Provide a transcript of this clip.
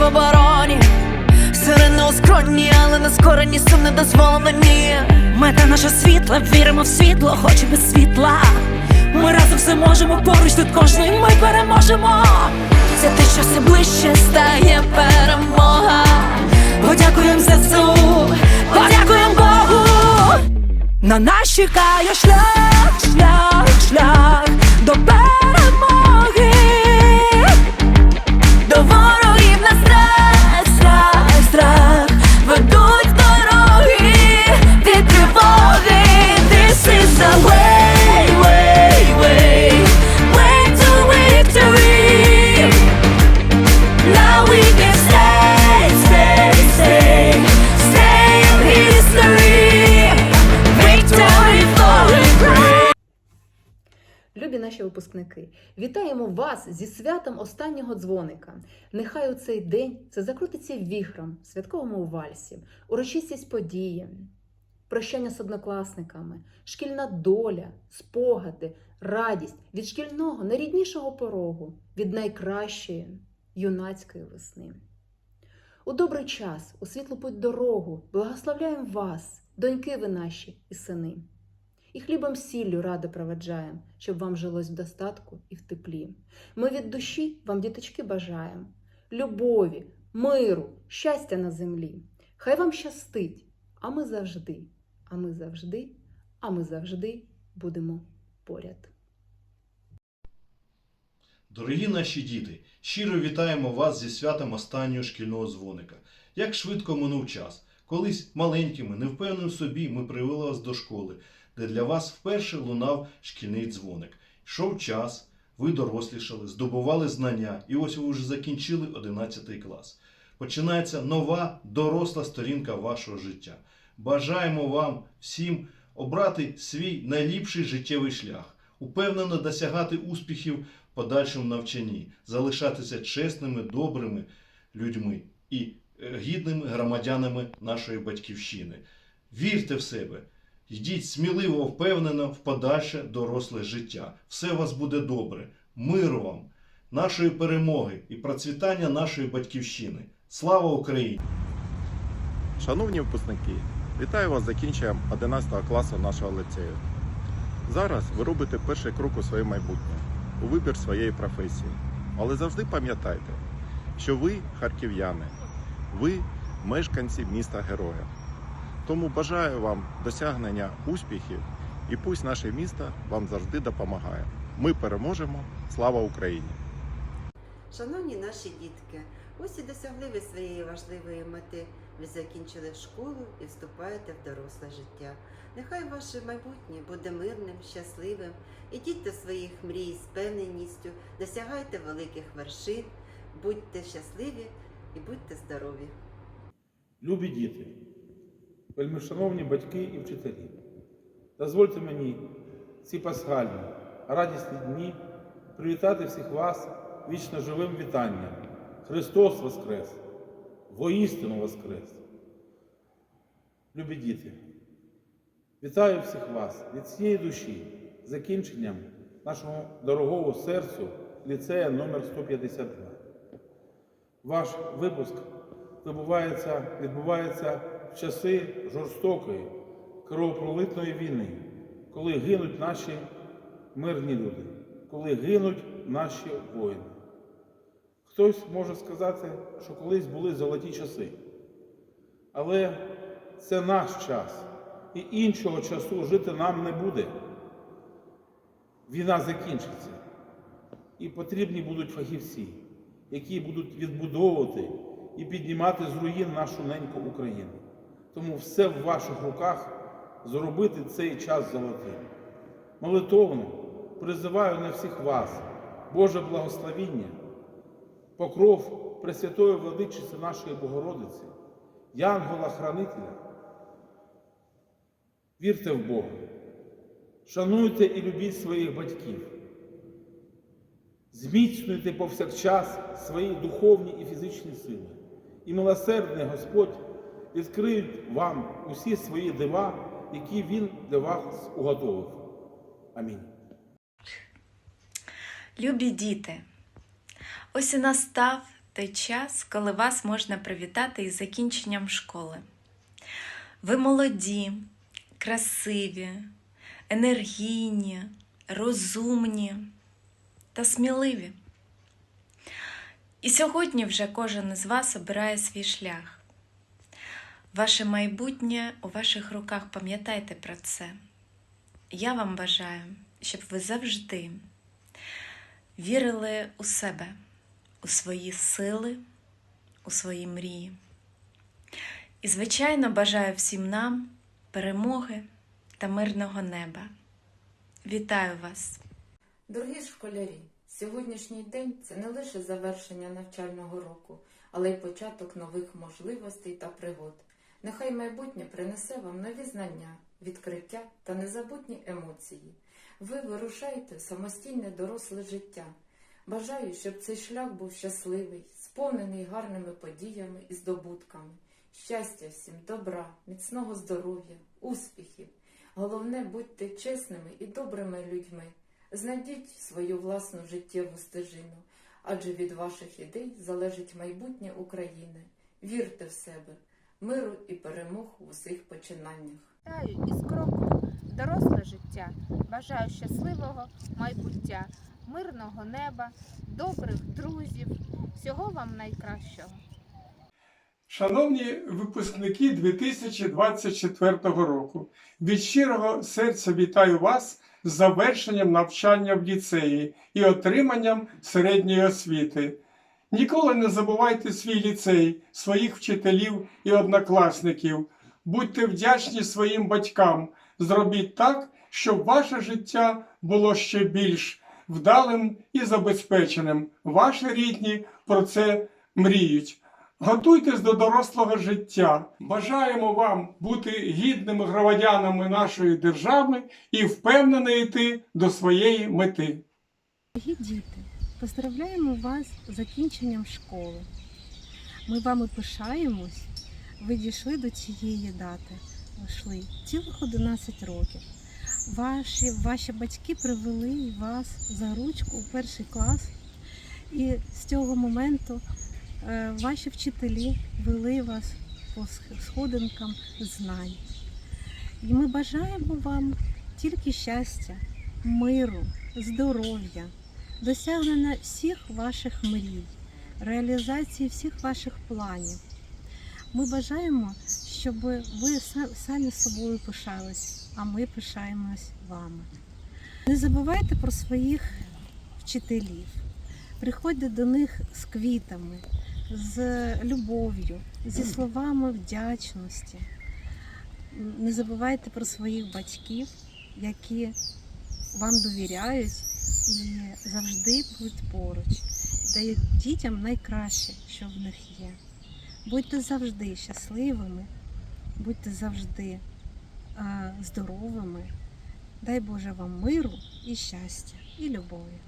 в обороні. Сирени у скроні, але не скорені, сум не дозволено ні. Мета наша світла, віримо в світло, хоч без світла. Ми разом все можемо, поруч тут кожний ми переможемо. Це те, що все ближче стає перемога. Подякуємо ЗСУ, подякуємо Богу. На нас чекає шлях, шлях, шлях до перемоги. Випускники, вітаємо вас зі святом останнього дзвоника. Нехай у цей день це закрутиться віхром святковому вальсі, урочистість події, прощання з однокласниками, шкільна доля, спогади, радість від шкільного найріднішого порогу, від найкращої юнацької весни. У добрий час, у світлу путь дорогу, благословляємо вас, доньки ви наші і сини. І хлібом сіллю ради проведжаєм, щоб вам жилось в достатку і в теплі. Ми від душі вам, діточки, бажаємо любові, миру, щастя на землі. Хай вам щастить, а ми завжди, а ми завжди, а ми завжди будемо поряд. Дорогі наші діти, щиро вітаємо вас зі святом останнього шкільного дзвоника. Як швидко минув час. Колись маленькими, невпевненими в собі, ми привели вас до школи, де для вас вперше лунав шкільний дзвоник. Йшов час, ви дорослішали, здобували знання, і ось ви вже закінчили 11 клас. Починається нова доросла сторінка вашого життя. Бажаємо вам всім обрати свій найліпший життєвий шлях, упевнено досягати успіхів в подальшому навчанні, залишатися чесними, добрими людьми і е, гідними громадянами нашої батьківщини. Вірте в себе, йдіть сміливо, впевнено в подальше доросле життя. Все у вас буде добре. Миру вам, нашої перемоги і процвітання нашої батьківщини. Слава Україні! Шановні випускники, вітаю вас закінченням 11 класу нашого ліцею. Зараз ви робите перший крок у своє майбутнє, у вибір своєї професії. Але завжди пам'ятайте, що ви харків'яни, ви мешканці міста Героя. Тому бажаю вам досягнення успіхів і пусть наше місто вам завжди допомагає. Ми переможемо! Слава Україні! Шановні наші дітки, ось і досягли ви своєї важливої мети. Ви закінчили школу і вступаєте в доросле життя. Нехай ваше майбутнє буде мирним, щасливим. Ідіть до своїх мрій з певненістю, досягайте великих вершин, будьте щасливі і будьте здорові. Любі діти, вельмишановні батьки і вчителі, дозвольте мені ці пасхальні, радісні дні привітати всіх вас вічно живим вітанням. Христос Воскрес! Воістину Воскрес! Любі діти, вітаю всіх вас від цієї душі закінченням нашого дорогого серцю ліцея номер 152. Ваш випуск відбувається, в часи жорстокої, кровопролитної війни, коли гинуть наші мирні люди, коли гинуть наші воїни. Хтось може сказати, що колись були золоті часи. Але це наш час, і іншого часу жити нам не буде. Війна закінчиться, і потрібні будуть фахівці, які будуть відбудовувати і піднімати з руїн нашу неньку Україну. Тому все в ваших руках зробити цей час золотим. Молитовно призиваю на всіх вас, Боже благословіння, покров Пресвятої Владичиці нашої Богородиці, Янгола-хранителя. Вірте в Бога, шануйте і любіть своїх батьків. Зміцнюйте повсякчас свої духовні і фізичні сили. І милосердний Господь відкриє вам усі свої дива, які Він для вас уготовив. Амінь. Любі діти, ось і настав той час, коли вас можна привітати із закінченням школи. Ви молоді, красиві, енергійні, розумні та сміливі. І сьогодні вже кожен із вас обирає свій шлях. Ваше майбутнє у ваших руках, пам'ятайте про це. Я вам бажаю, щоб ви завжди вірили у себе, у свої сили, у свої мрії. І, звичайно, бажаю всім нам перемоги та мирного неба. Вітаю вас! Дорогі школярі, сьогоднішній день це не лише завершення навчального року, але й початок нових можливостей та пригод. Нехай майбутнє принесе вам нові знання, відкриття та незабутні емоції. Ви вирушаєте в самостійне доросле життя. Бажаю, щоб цей шлях був щасливий, сповнений гарними подіями і здобутками. Щастя всім, добра, міцного здоров'я, успіхів. Головне, будьте чесними і добрими людьми. Знайдіть свою власну життєву стежину, адже від ваших ідей залежить майбутнє України. Вірте в себе, миру і перемог в усіх починаннях. Вітаю із кроком доросле життя. Бажаю щасливого майбуття, мирного неба, добрих друзів, всього вам найкращого. Шановні випускники 2024 року, від щирого серця вітаю вас з завершенням навчання в ліцеї і отриманням середньої освіти. Ніколи не забувайте свій ліцей, своїх вчителів і однокласників. Будьте вдячні своїм батькам. Зробіть так, щоб ваше життя було ще більш вдалим і забезпеченим. Ваші рідні про це мріють. Готуйтесь до дорослого життя. Бажаємо вам бути гідними громадянами нашої держави і впевнено йти до своєї мети. Дорогі поздравляємо вас з закінченням школи. Ми вами пишаємось. Ви дійшли до цієї дати. Ви йшли цілих 11 років. Ваші, ваші батьки привели вас за ручку у перший клас, і з цього моменту е, ваші вчителі вели вас по сходинкам знань. І ми бажаємо вам тільки щастя, миру, здоров'я, досягнення всіх ваших мрій, реалізації всіх ваших планів. Ми бажаємо, щоб ви са- самі собою пишались, а ми пишаємось вами. Не забувайте про своїх вчителів. Приходьте до них з квітами, з любов'ю, зі словами вдячності. Не забувайте про своїх батьків, які вам довіряють і завжди будуть поруч, дають дітям найкраще, що в них є. Будьте завжди щасливими, будьте завжди а, здоровими. Дай Боже вам миру і щастя, і любові.